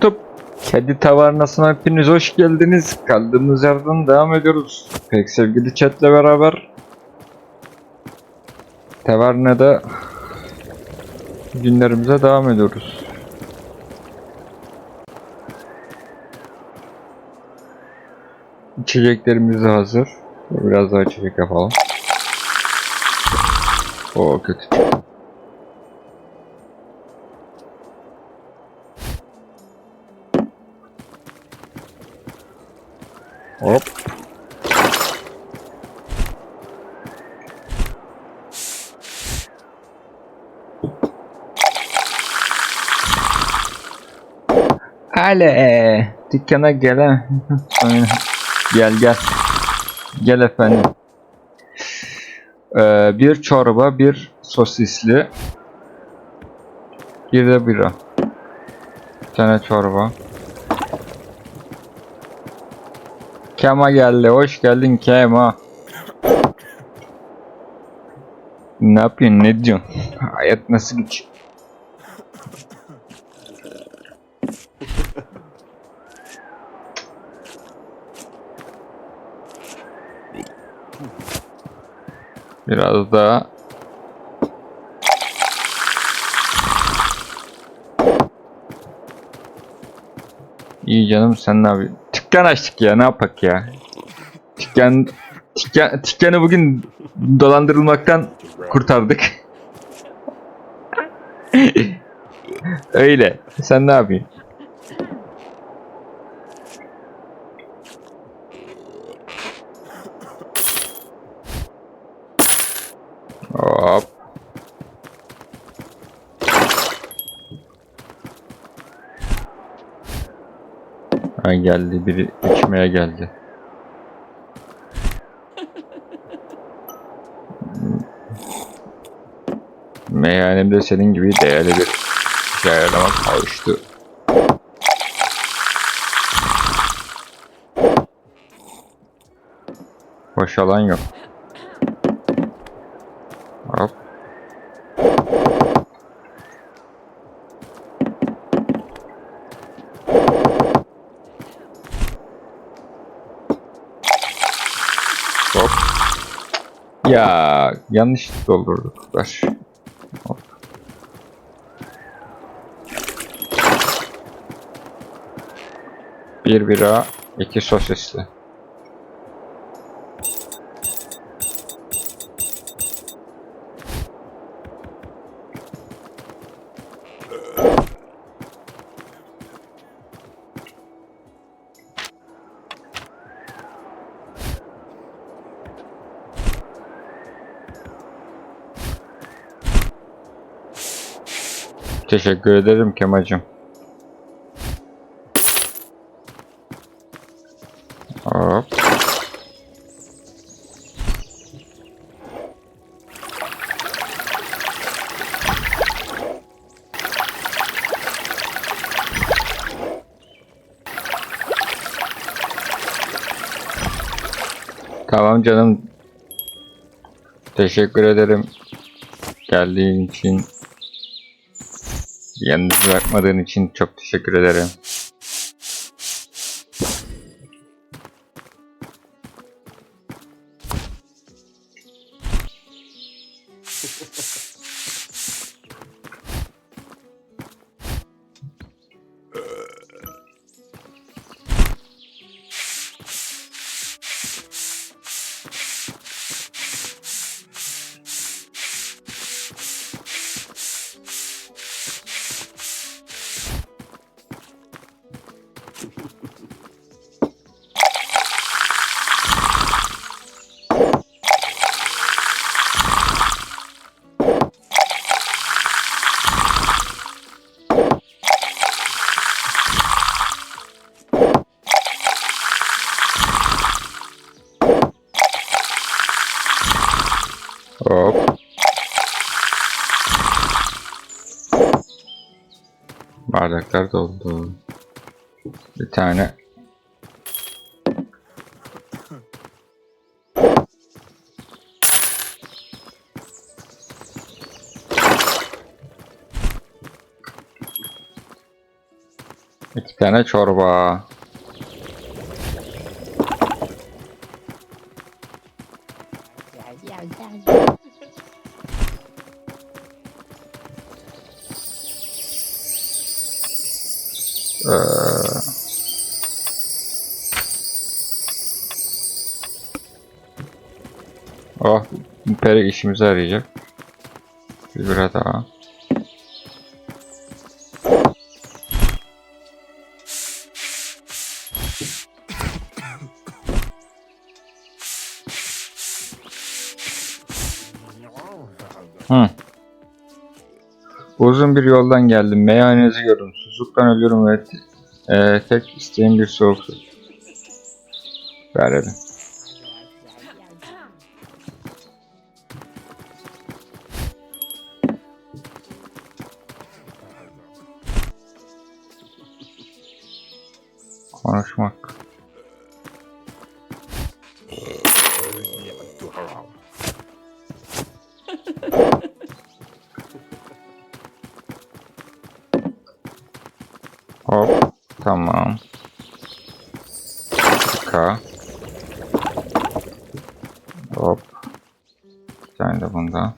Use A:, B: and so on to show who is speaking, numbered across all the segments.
A: Tıp. Kedi tavernasına hepiniz hoş geldiniz. Kaldığımız yerden devam ediyoruz. Pek sevgili chatle beraber tavernada günlerimize devam ediyoruz. İçeceklerimiz de hazır. Biraz daha içecek yapalım. O kötü. Hop. Ale dükkana gel gel gel. Gel efendim. Ee, bir çorba bir sosisli. Bir de bira. Bir tane çorba Kema geldi. Hoş geldin Kema. Ne yapıyorsun? Ne diyorsun? Hayat nasıl geçiyor? Biraz daha İyi canım sen ne yapıyorsun? Dükkan açtık ya ne yapak ya? Dükkan, dükkan, dükkanı bugün dolandırılmaktan kurtardık. Öyle. Sen ne yapıyorsun? Geldi biri içmeye geldi. Meyhanemde senin gibi değerli bir şey ayarlamak kavuştu. Boş alan yok. Hop. Hop. Ya yanlış doldurduk. Ver. Bir bira, iki sosisli. Teşekkür ederim Kemacım. Hop. Tamam canım. Teşekkür ederim. Geldiğin için. Yalnız bırakmadığın için çok teşekkür ederim. Bardaklar doldu. Bir tane. İki tane çorba. Peri işimize yarayacak. Bir bira daha. Hı. Uzun bir yoldan geldim. Meyhanenizi gördüm. Susuzluktan ölüyorum ve e, tek isteğim bir soğuk su. Ver Hop. Bir tane de bunda.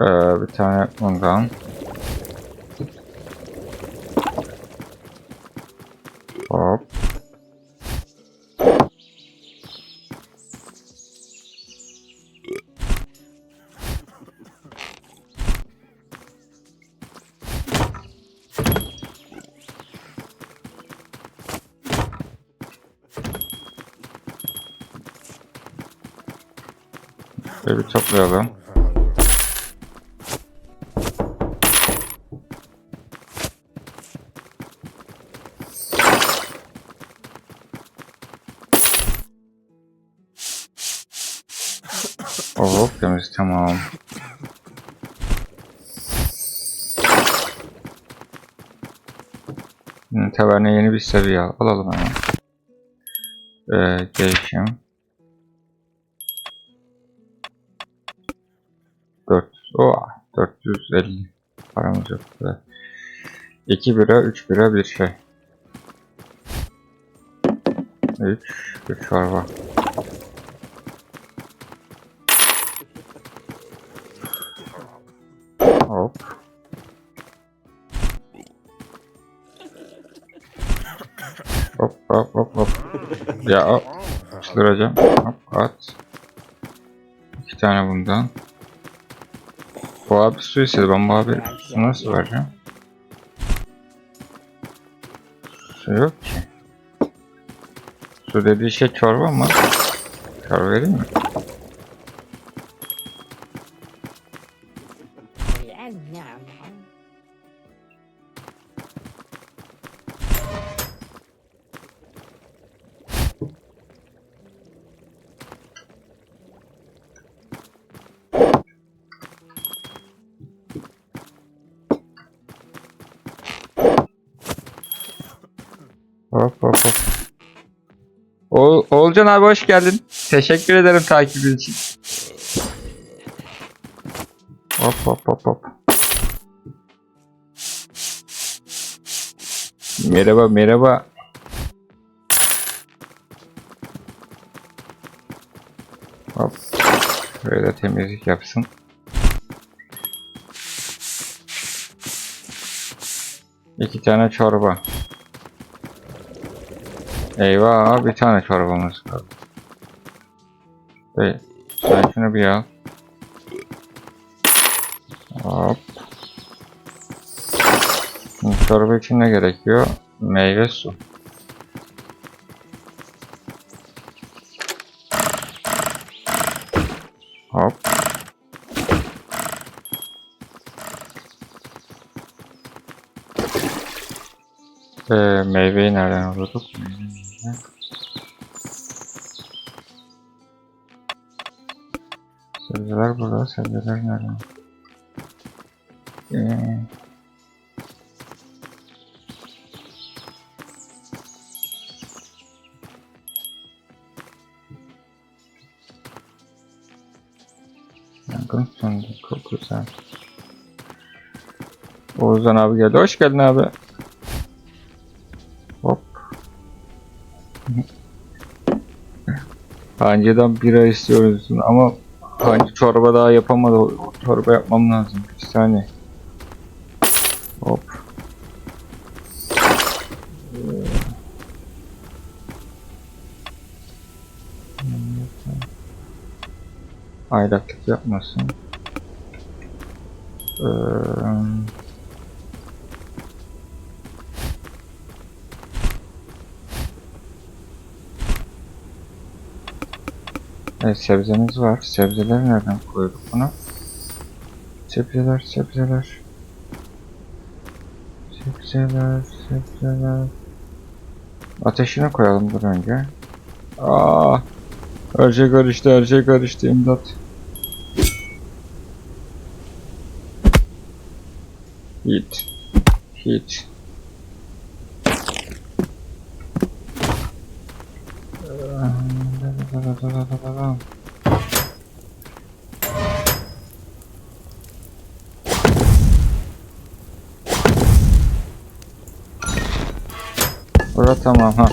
A: Ee, bir tane bundan. Şöyle bir toplayalım. Hop temiz tamam. Hmm, Taverne yeni bir seviye al- alalım hemen. Ee, değişim. 450 paramız yok. 2 bira, 3 bira bir şey. 3, bir çorba. Hop. Hop hop hop hop. Ya hop. Sıkıştıracağım. Hop at. İki tane bundan. Bu abi su istedi. Abi su nasıl vereceğim? Su yok ki. Su dediği şey çorba mı? Çorba vereyim mi? Hop hop hop. Ol Olcan abi hoş geldin. Teşekkür ederim takibin için. Hop hop hop hop. Merhaba merhaba. Hop. Şöyle temizlik yapsın. İki tane çorba. Eyvah bir tane çorbamız kaldı. Hey, sen şunu bir al. Hop. Şimdi çorba için ne gerekiyor? Meyve su. Hop. Ee, meyveyi nereden alıyorduk? ya. Sebzeler burada, sebzeler nerede? Ee, yangın söndü, çok güzel. Oğuzhan abi geldi, hoş geldin abi. Hancı'dan bira istiyoruz ama Hancı çorba daha yapamadı. Çorba yapmam lazım. Bir saniye. Hop. Aylaklık yapmasın. Ee, Evet sebzemiz var. Sebzeleri nereden koyduk bunu? Sebzeler, sebzeler. Sebzeler, sebzeler. Ateşine koyalım dur önce. Aa, her şey karıştı, her şey karıştı imdat. Hit. Hit. 看吗？哈、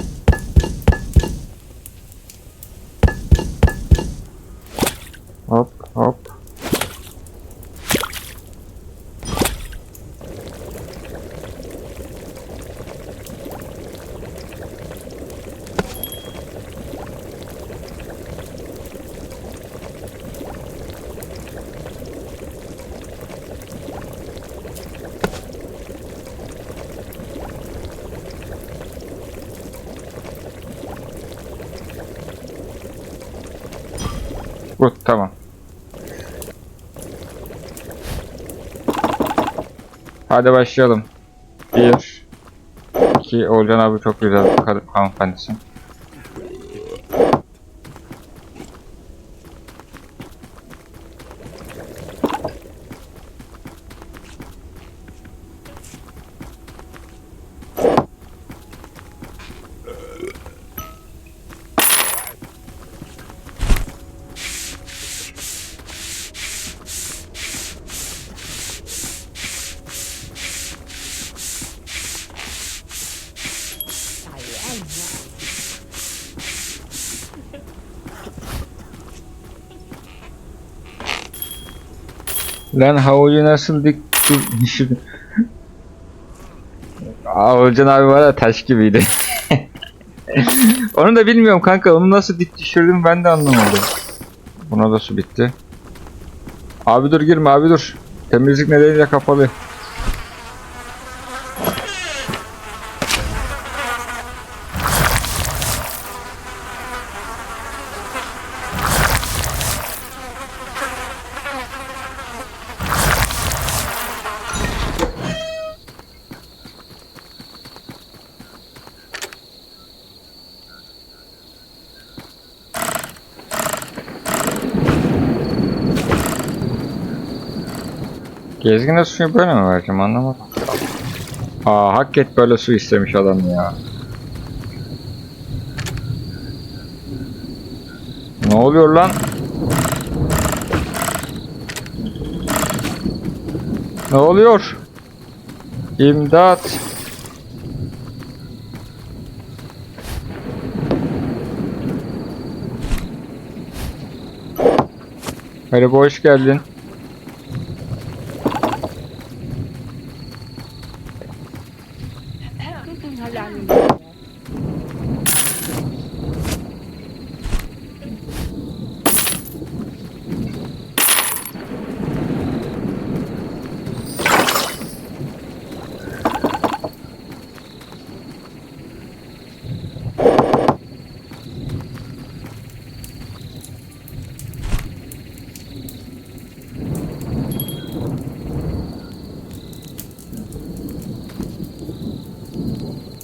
A: Bu tamam. Hadi başlayalım. Bir. iki. Olcan abi çok güzel kadın hanımefendisin. Lan havucu nasıl dik düşürdün? Aa, Olcan abi var ya taş gibiydi. Onu da bilmiyorum kanka. Onu nasıl dik düşürdüm ben de anlamadım. Buna da su bitti. Abi dur girme abi dur. Temizlik nedeniyle kapalı. Gezgine suyu böyle mi vereceğim anlamadım. Aa hak et böyle su istemiş adam ya. Ne oluyor lan? Ne oluyor? İmdat. Merhaba hoş geldin.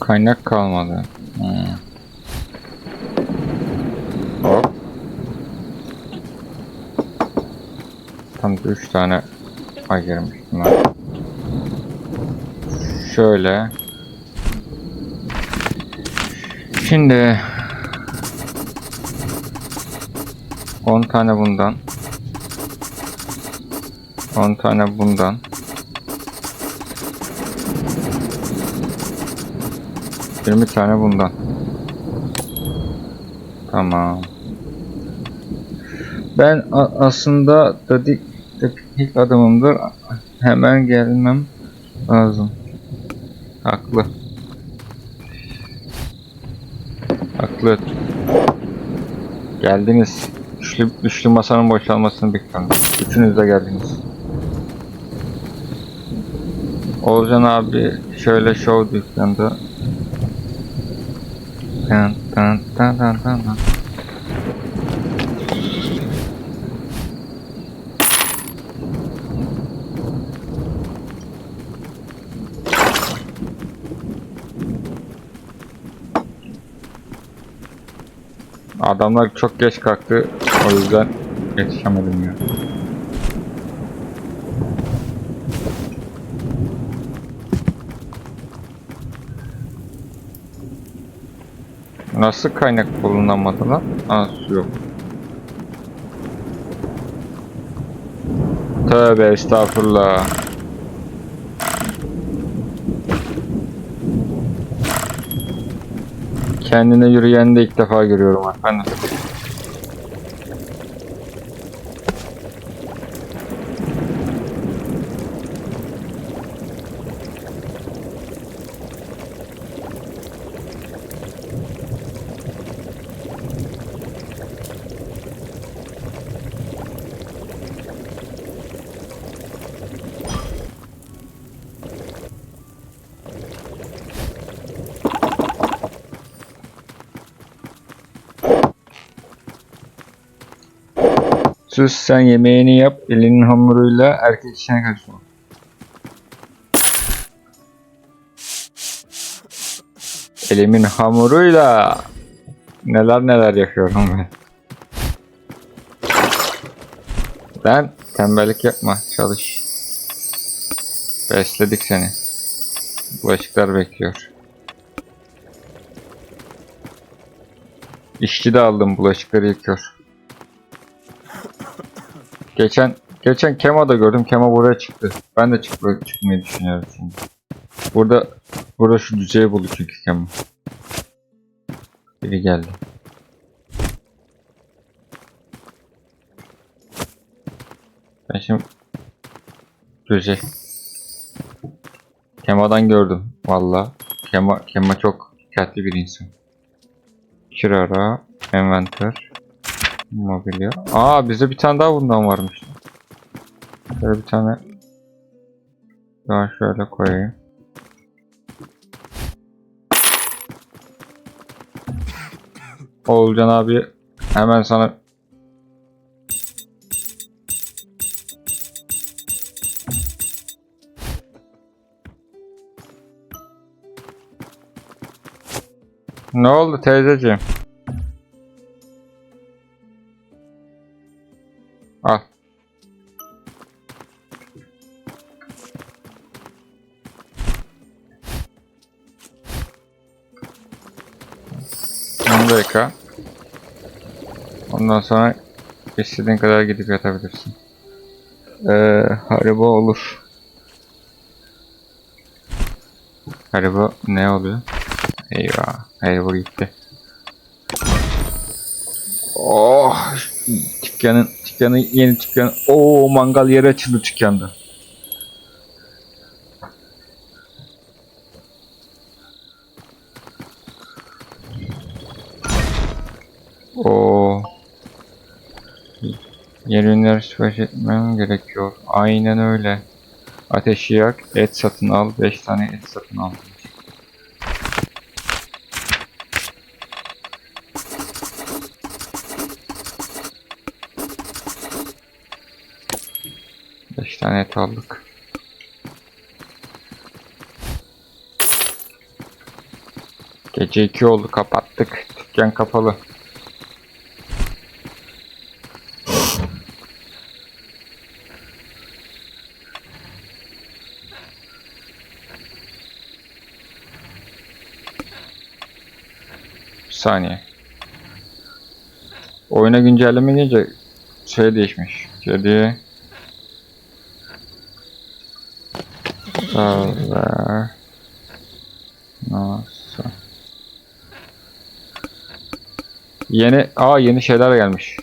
A: Kaynak kalmadı. Hmm. Hop. Tam 3 tane ayırmıştım ben. Şöyle. Şimdi 10 tane bundan. 10 tane bundan. Yirmi tane bundan. Tamam. Ben aslında dedik ilk adımımdır. Hemen gelmem lazım. Haklı. Haklı. Geldiniz. Üçlü, üçlü masanın boşalmasını bekliyorum. Üçünüz de geldiniz. Olcan abi şöyle show dükkanda. Tan tan tan tan tan tan. Adamlar çok geç kalktı. O yüzden yetişemedim ya. Nasıl kaynak bulunamadı lan? Su yok. Tövbe estağfurullah. Kendine yürüyen de ilk defa görüyorum efendim. Sus sen yemeğini yap, elinin hamuruyla erkek işine karışma. Elimin hamuruyla neler neler yapıyorum ben. Ben tembellik yapma, çalış. Besledik seni. Bulaşıklar bekliyor. İşçi de aldım, bulaşıkları yıkıyor. Geçen geçen Kema'da gördüm. Kema buraya çıktı. Ben de çık çıkmayı düşünüyorum şimdi. Burada burada şu düzeyi buldu çünkü Kema. Biri geldi. Ben şimdi düzey. Kema'dan gördüm valla. Kema Kema çok dikkatli bir insan. Kirara, envanter, mobilya. Aa bizde bir tane daha bundan varmış. Şöyle bir tane daha şöyle koyayım. Oğulcan abi hemen sana Ne oldu teyzeciğim? Yıka. Ondan sonra istediğin kadar gidip yatabilirsin. Ee, Haribo olur. Haribo ne oluyor? Eyvah. Haribo gitti. Oh! Dükkanın, dükkanın yeni dükkan. Oo mangal yeri açıldı dükkanda. Oo. Yeni ürünler etmem gerekiyor. Aynen öyle. Ateşi yak, et satın al, 5 tane et satın al. Beş tane et aldık. Gece 2 oldu kapattık. Dükkan kapalı. Saniye. Oyuna güncelleme gelince şey değişmiş. Kedi Sever. Nasıl? Yeni, aa yeni şeyler gelmiş.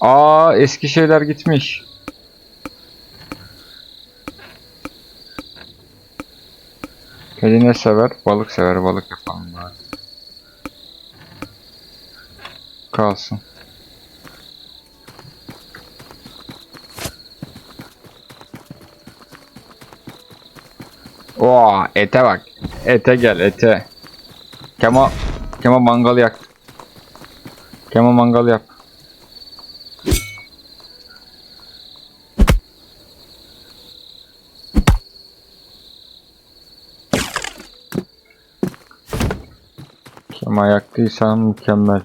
A: Aa eski şeyler gitmiş. Kedi ne sever? Balık sever. Balık yapalım bari. Kalsın. Oo, ete bak. Ete gel ete. Kema Kema mangal yak. Kema mangal yap. Kema yaktıysan mükemmel.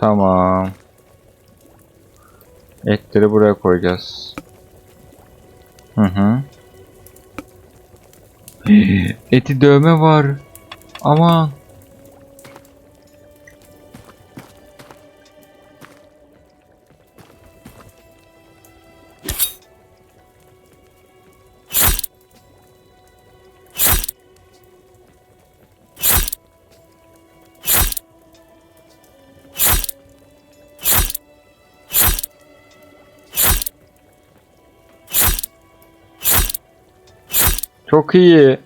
A: Tamam. Etleri buraya koyacağız. Hı hı. Eti dövme var. Aman. Çok iyi.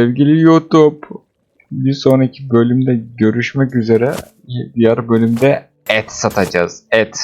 A: Sevgili YouTube. Bir sonraki bölümde görüşmek üzere. Diğer bölümde et satacağız. Et.